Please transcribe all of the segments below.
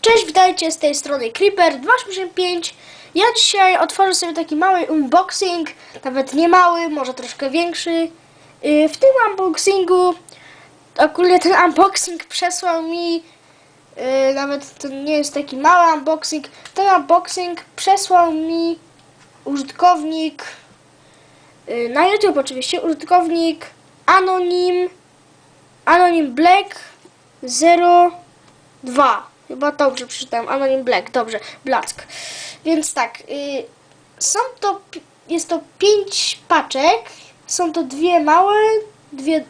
Cześć, witajcie z tej strony Creeper 285. Ja dzisiaj otworzę sobie taki mały unboxing, nawet nie mały, może troszkę większy. Yy, W tym unboxingu, ogólnie ten unboxing przesłał mi, yy, nawet to nie jest taki mały unboxing, ten unboxing przesłał mi użytkownik, yy, na YouTube oczywiście, użytkownik Anonim, Anonim Black 02. Chyba dobrze przeczytałem. Anonim Black, dobrze, Blask. Więc tak, y, są to, jest to pięć paczek. Są to dwie małe, dwie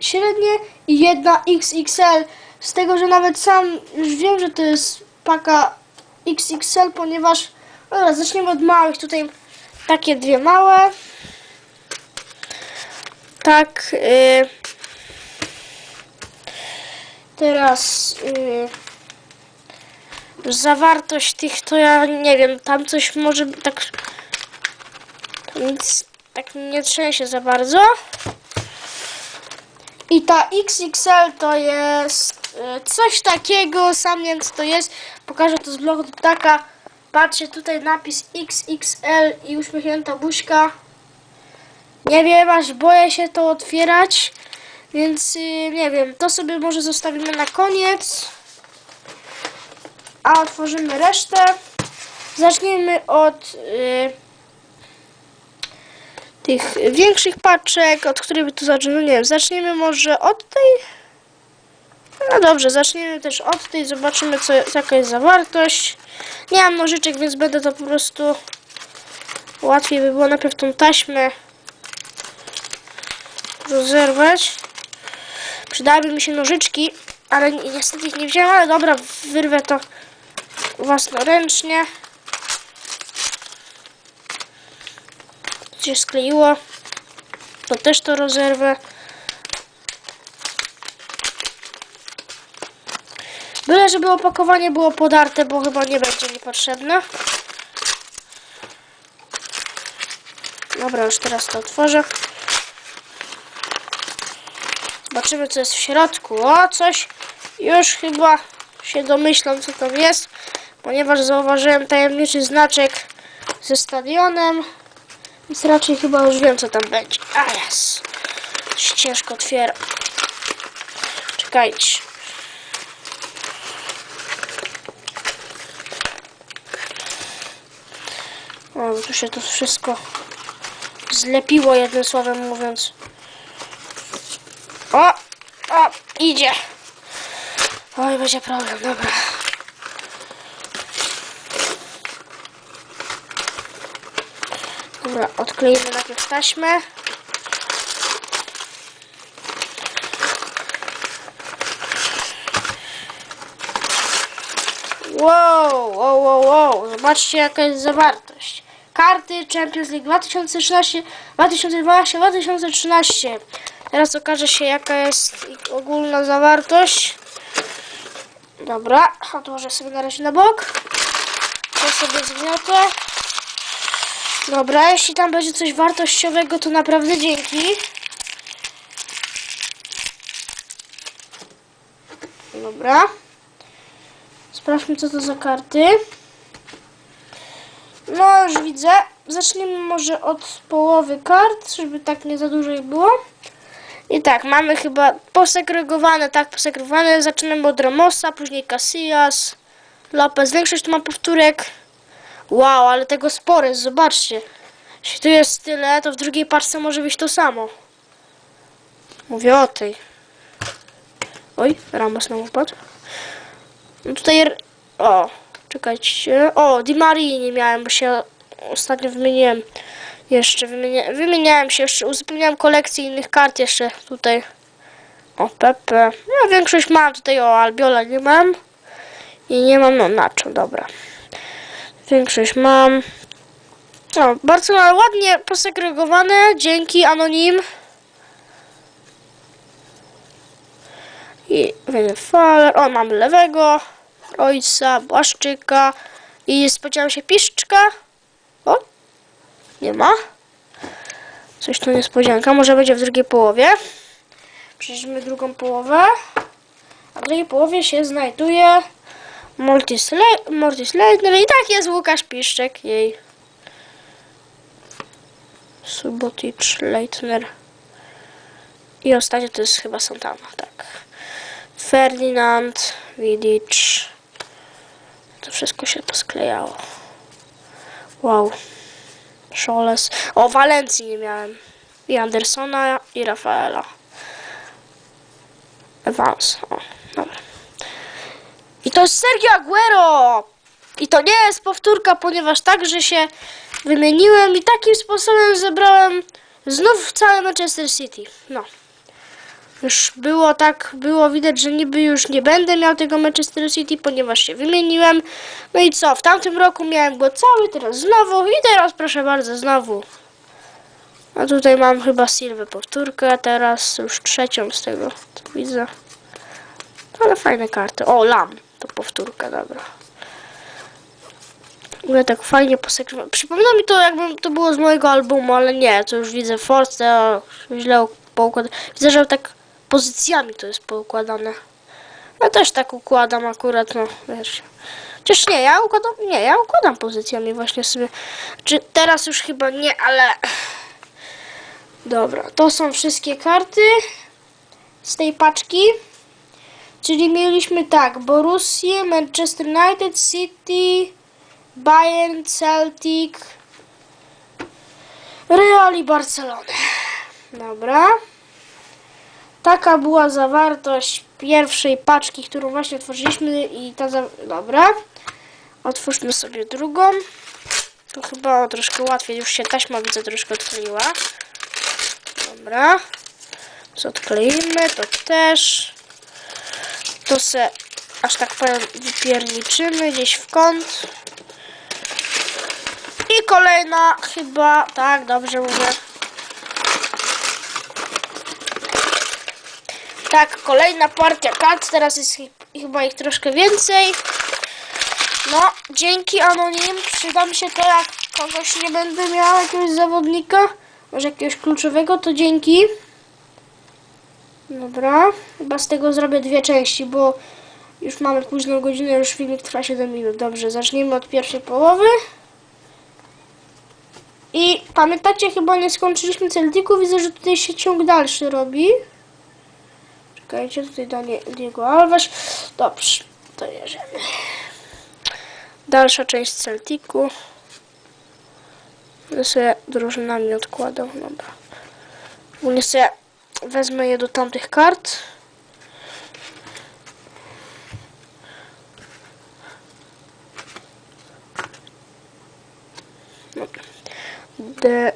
średnie i jedna XXL. Z tego, że nawet sam już wiem, że to jest paka XXL, ponieważ dobra, zaczniemy od małych. Tutaj takie dwie małe. Tak. Y, teraz. Y, zawartość tych to ja nie wiem, tam coś może tak nic tak nie trzęsie za bardzo. I ta XXL to jest e, coś takiego, sam nie wiem co to jest. Pokażę to z bloku ptaka. Patrzcie tutaj napis XXL i uśmiechnięta buźka. Nie wiem, aż boję się to otwierać. Więc y, nie wiem, to sobie może zostawimy na koniec a otworzymy resztę. Zaczniemy od y, tych większych paczek, od których by tu zacząć. No nie wiem, zaczniemy może od tej. No dobrze, zaczniemy też od tej, zobaczymy co, jaka jest zawartość. Nie mam nożyczek, więc będę to po prostu łatwiej by było najpierw tą taśmę rozerwać. Przydałyby mi się nożyczki, ale ni- niestety ich nie wziąłem, ale dobra, wyrwę to własnoręcznie. się skleiło. To też to rozerwę. Byle, żeby opakowanie było podarte, bo chyba nie będzie mi potrzebne. Dobra, już teraz to otworzę. Zobaczymy, co jest w środku. O, coś już chyba się domyślam, co tam jest, ponieważ zauważyłem tajemniczy znaczek ze stadionem, więc raczej chyba już wiem, co tam będzie. A jest. Się ciężko otwiera. Czekajcie. O, tu się to wszystko zlepiło, jednym słowem mówiąc. O! O! Idzie! Oj, będzie problem, dobra. Dobra, odkleimy najpierw taśmę. Wow, wow, wow, wow. Zobaczcie jaka jest zawartość. Karty Champions League 2013, 2012, 2013. Teraz okaże się jaka jest ogólna zawartość. Dobra, odłożę sobie na razie na bok. To sobie zgniotę. Dobra, jeśli tam będzie coś wartościowego, to naprawdę dzięki. Dobra. Sprawdźmy, co to za karty. No, już widzę. Zaczniemy może od połowy kart, żeby tak nie za dużo ich było. I tak, mamy chyba posegregowane, tak, posegregowane. Zaczynamy od Ramosa, później Casillas, Lopez. Większość tu ma powtórek. Wow, ale tego spore, zobaczcie. Jeśli tu jest tyle, to w drugiej paczce może być to samo. Mówię o tej. Oj, Ramos nam upadł. No tutaj, o, czekajcie. O, Di Marii nie miałem, bo się ostatnio wymieniłem. Jeszcze wymienia, wymieniałem się, jeszcze uzupełniałem kolekcję innych kart jeszcze tutaj. O, Pepe. Ja większość mam tutaj, o, Albiola nie mam. I nie mam, no, Nacho, dobra. Większość mam. O, bardzo ładnie posegregowane, dzięki Anonim. I Faller. O, mam lewego, ojca, Błaszczyka i spodziewam się Piszczka. O, nie ma. Coś tu niespodzianka, może będzie w drugiej połowie. Przejdźmy drugą połowę. A w drugiej połowie się znajduje Mortis, Le- Mortis Leitner i tak jest Łukasz Piszczek, jej. Subotic, Leitner. I ostatnio to jest chyba Santana, tak. Ferdinand, Vidic. To wszystko się posklejało. Wow. Scholes. O, Walencji nie miałem. I Andersona, i Rafaela. Evans. O. I to jest Sergio Aguero! I to nie jest powtórka, ponieważ także się wymieniłem i takim sposobem zebrałem znów całe Manchester City. No. Już było tak, było widać, że niby już nie będę miał tego Manchester City, ponieważ się wymieniłem. No i co, w tamtym roku miałem go cały, teraz znowu i teraz proszę bardzo, znowu. A tutaj mam chyba Silwę powtórkę, teraz już trzecią z tego, co widzę. Ale fajne karty. O, Lam, powtórka, dobra. Ogóle tak fajnie posekrywałem. Przypomina mi to, jakby to było z mojego albumu, ale nie, to już widzę Force, źle poukładane. Widzę, że tak pozycjami to jest poukładane. Ja też tak układam akurat, no wiesz. Chociaż nie, ja układam, nie, ja układam pozycjami właśnie sobie. Czy teraz już chyba nie, ale... Dobra, to są wszystkie karty z tej paczki. Czyli mieliśmy tak, Borussia, Manchester United, City, Bayern, Celtic, Real i Barcelona. Dobra. Taka była zawartość pierwszej paczki, którą właśnie otworzyliśmy i ta. Dobra. Otwórzmy sobie drugą. Tu chyba troszkę łatwiej, już się taśma widzę troszkę odkleiła. Dobra. Co odkleimy, to też. To se, aż tak powiem, wypierniczymy gdzieś w kąt. I kolejna chyba, tak, dobrze mówię. Tak, kolejna partia kart, teraz jest chyba ich troszkę więcej. No, dzięki Anonim, przyda mi się to, jak kogoś nie będę miał, jakiegoś zawodnika, może jakiegoś kluczowego, to dzięki. Dobra, chyba z tego zrobię dwie części, bo już mamy późną godzinę, już filmik trwa 7 minut. Dobrze, zacznijmy od pierwszej połowy. I pamiętacie, chyba nie skończyliśmy Celticu, widzę, że tutaj się ciąg dalszy robi. Czekajcie, tutaj Danie, Diego Alves. Dobrze, to jedziemy. Dalsza część Celticu. Będę sobie drużynami odkładał, dobra. Ogólnie sobie wezmę je do tamtych kart. Dobra. De.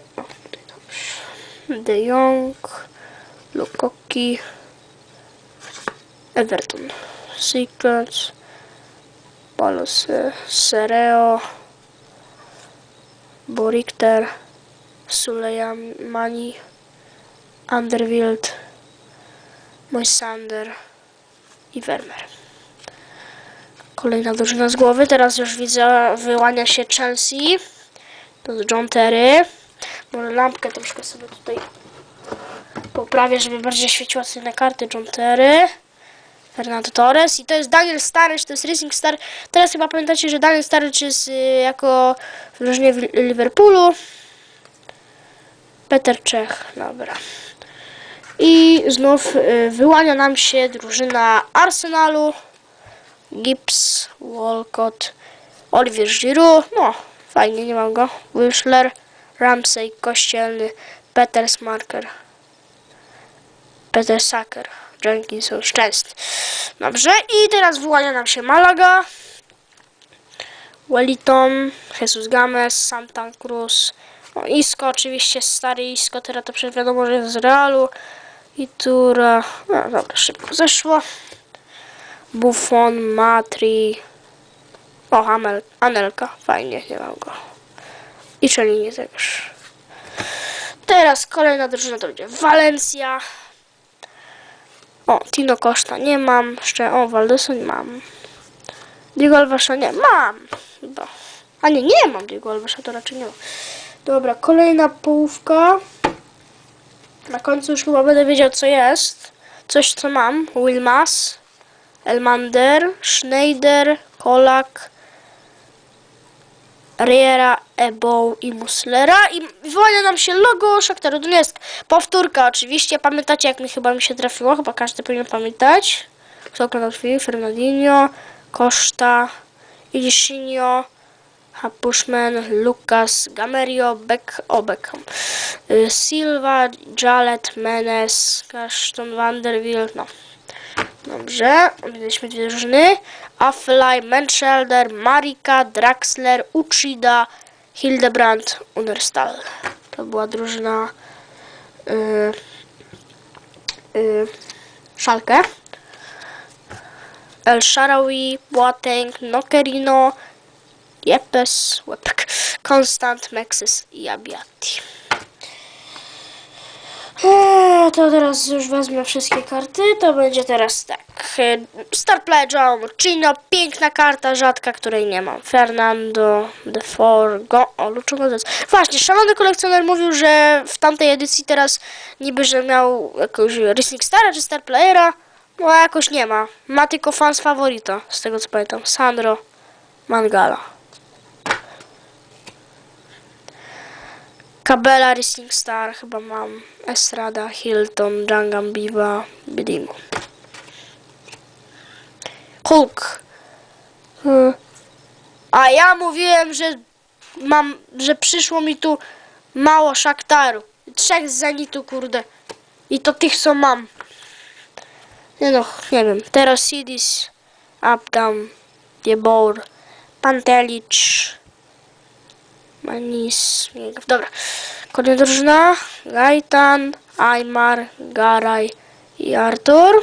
De Jong, Lukoki, Everton, Secrets, Palos Sereo, Borikter, Sulejmani, Underwild, Moisander i Werner. Kolejna drużyna z głowy. Teraz już widzę, wyłania się Chelsea. To jest John Terry. Może lampkę troszkę sobie tutaj poprawię, żeby bardziej świeciła sobie na karty John Terry. Fernando Torres i to jest Daniel Starycz, to jest Racing Star. Teraz chyba pamiętacie, że Daniel Starycz jest y, jako w drużynie Liverpoolu. Peter Czech, dobra. I znów y, wyłania nam się drużyna Arsenalu. Gibbs, Walcott, Olivier Giroud. No, fajnie, nie mam go. Wilshler, Ramsey, Kościelny, Peter Smarker, Peter Sacker, Jenkinson, Szczęsny. Dobrze, i teraz wyłania nam się Malaga. Wellington, Jesus Gomez, Santa Cruz, no, Isco oczywiście, stary Isco, teraz to przecież wiadomo, że jest z Realu. I Tura, no dobra, szybko zeszło. Buffon, Matri, o, Amel, Anelka, fajnie, nie mam go. I Czelinie też. Teraz kolejna drużyna to będzie Valencia. O, Tino Costa nie mam. Jeszcze, o, Valdeson mam. Diego Alvesa nie mam. Chyba. A nie, nie mam Diego Alvesa, to raczej nie mam. Dobra, kolejna połówka. Na końcu już chyba będę wiedział, co jest. Coś, co mam. Wilmas, Elmander, Schneider, Kolak, Riera, Ebo i Muslera i wyłania nam się logo Szaktaru Donetsk. Powtórka oczywiście, pamiętacie jak mi chyba mi się trafiło, chyba każdy powinien pamiętać. Kto oglądał film? Fernandinho, Costa, Ilishinio, Hapushman, Lucas, Gamerio, Beck, o Beckham, y, Silva, Jalet, Menes, Kaszton, Vanderbilt, no. Dobrze, mieliśmy dwie drużyny. Affley, Menschelder, Marika, Draxler, Uchida, Hildebrand, Unerstal. To była drużyna y, y, Szalkę. El Sharawi, Boateng, Nokerino, Jepes, Łepek, Konstant, Mexis i Abiati. Eee, to teraz już wezmę wszystkie karty. To będzie teraz tak. Eee, Star John Chino, piękna karta, rzadka, której nie mam. Fernando, The Four, Go, o, Gonzalez. Właśnie, szalony kolekcjoner mówił, że w tamtej edycji teraz niby, że miał jakąś Racing Stara czy Star Playera. No a jakoś nie ma. Ma tylko fans favorito, z tego co pamiętam. Sandro Mangala. Kabela, Racing Star, chyba mam. Estrada, Hilton, Jangam, Biva, Bidimo. Hulk. Hmm. A ja mówiłem, że mam, że przyszło mi tu mało Szaktaru. Trzech z Zenitu, kurde. I to tych, co mam. Nie no, nie wiem. Terosidis, Down, Jebor, Pantelicz, Manis. Dobra. Kolejna drużyna. Gaitan, Aymar, Garaj i Artur.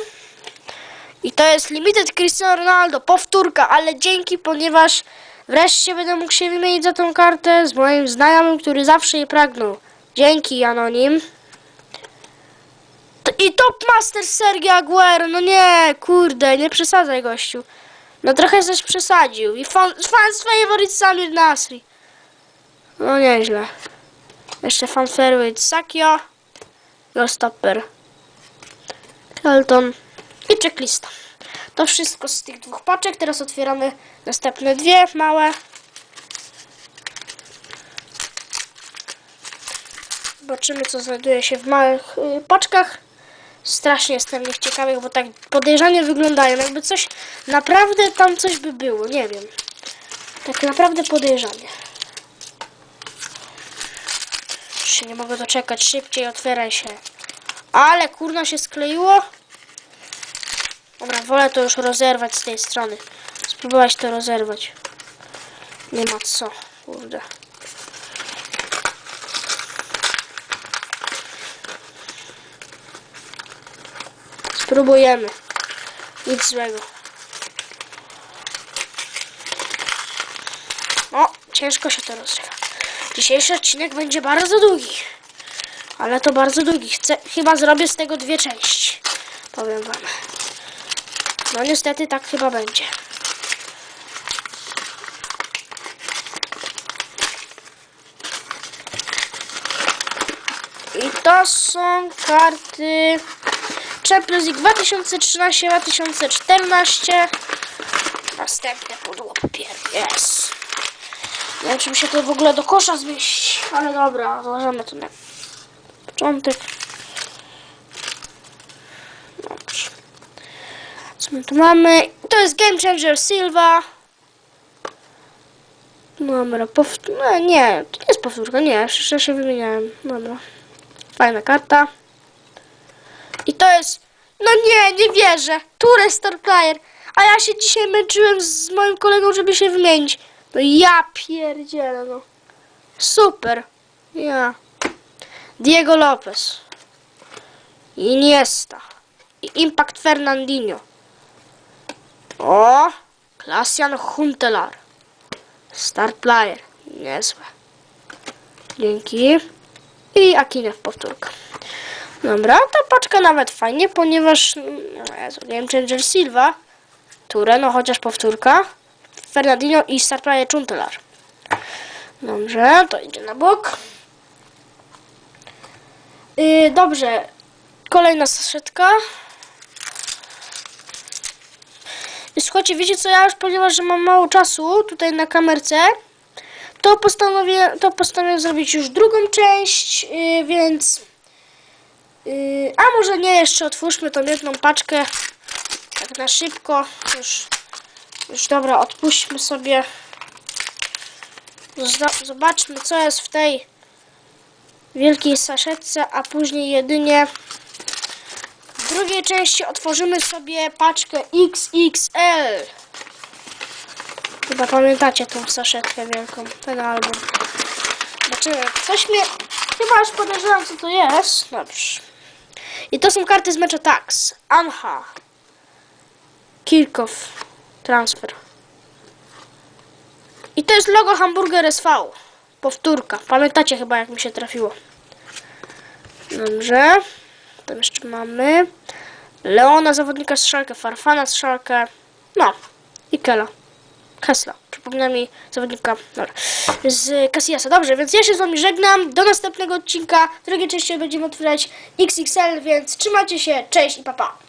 I to jest Limited Cristiano Ronaldo. Powtórka, ale dzięki, ponieważ wreszcie będę mógł się wymienić za tą kartę z moim znajomym, który zawsze jej pragnął. Dzięki, Anonim. I Top Master Sergio Aguero. No nie, kurde, nie przesadzaj, gościu. No trochę coś przesadził. I fan, fan favorite Samir Nasri. No nieźle. Jeszcze fan favorite Sakio. Stopper. Kelton. I checklista. To wszystko z tych dwóch paczek. Teraz otwieramy następne dwie małe. Zobaczymy, co znajduje się w małych y, paczkach. Strasznie jestem ich ciekawych, bo tak podejrzanie wyglądają. Jakby coś, naprawdę tam coś by było. Nie wiem. Tak naprawdę podejrzanie. Już się nie mogę doczekać. Szybciej otwieraj się. Ale kurna się skleiło. Dobra, wolę to już rozerwać z tej strony. Spróbować to rozerwać. Nie ma co. Kurde. Spróbujemy. Nic złego. O, ciężko się to rozrywa. Dzisiejszy odcinek będzie bardzo długi. Ale to bardzo długi. Chcę, chyba zrobię z tego dwie części. Powiem wam. No niestety tak chyba będzie. I to są karty Champions League 2013-2014. Następne pudło. Yes. Nie wiem, czy mi się to w ogóle do kosza zmieści, ale dobra, złożymy to na początek. Dobrze. Co my tu mamy? To jest Game Changer Silva. Dobra, powtórka. No, nie, to nie jest powtórka, nie, jeszcze się wymieniałem. Dobra. Fajna karta. I to jest. No nie, nie wierzę. Ture Star Player. A ja się dzisiaj męczyłem z moim kolegą, żeby się wymienić. No ja pierdzielę, no. Super. Ja. Diego Lopez. Iniesta. I Impact Fernandinho. O! Klassian Huntelaar. Star Player. Niezłe. Dzięki. I Akinew powtórka. Dobra, ta paczka nawet fajnie, ponieważ no Jezu, Game Changer Silva, Ture, no chociaż powtórka, Fernandinho i Star Player Chuntelar. Dobrze, to idzie na bok. Yy, dobrze, kolejna saszetka. Słuchajcie, wiecie co, ja już ponieważ że mam mało czasu tutaj na kamerce, to postanowię, to postanowię zrobić już drugą część, yy, więc... Yy, a może nie, jeszcze otwórzmy tą jedną paczkę tak na szybko. Już, już dobra, odpuśćmy sobie. Zo- Zobaczmy, co jest w tej wielkiej saszetce, a później jedynie w drugiej części otworzymy sobie paczkę XXL. Chyba pamiętacie tą saszetkę wielką, ten album. Znaczy, coś mnie... Chyba już podejrzewam, co to jest. Dobrze. I to są karty z meczu Tax. Anha. Kirkow. Transfer. I to jest logo Hamburger SV. Powtórka. Pamiętacie chyba, jak mi się trafiło. Dobrze. Tam jeszcze mamy Leona, zawodnika z Szalkę, Farfana z Szalkę. No. I Kela. Hesla. Przypomina mi zawodnika dobra, z Casillasa. Dobrze, więc ja się z wami żegnam. Do następnego odcinka. W drugiej części będziemy otwierać XXL, więc trzymajcie się. Cześć i papa. Pa.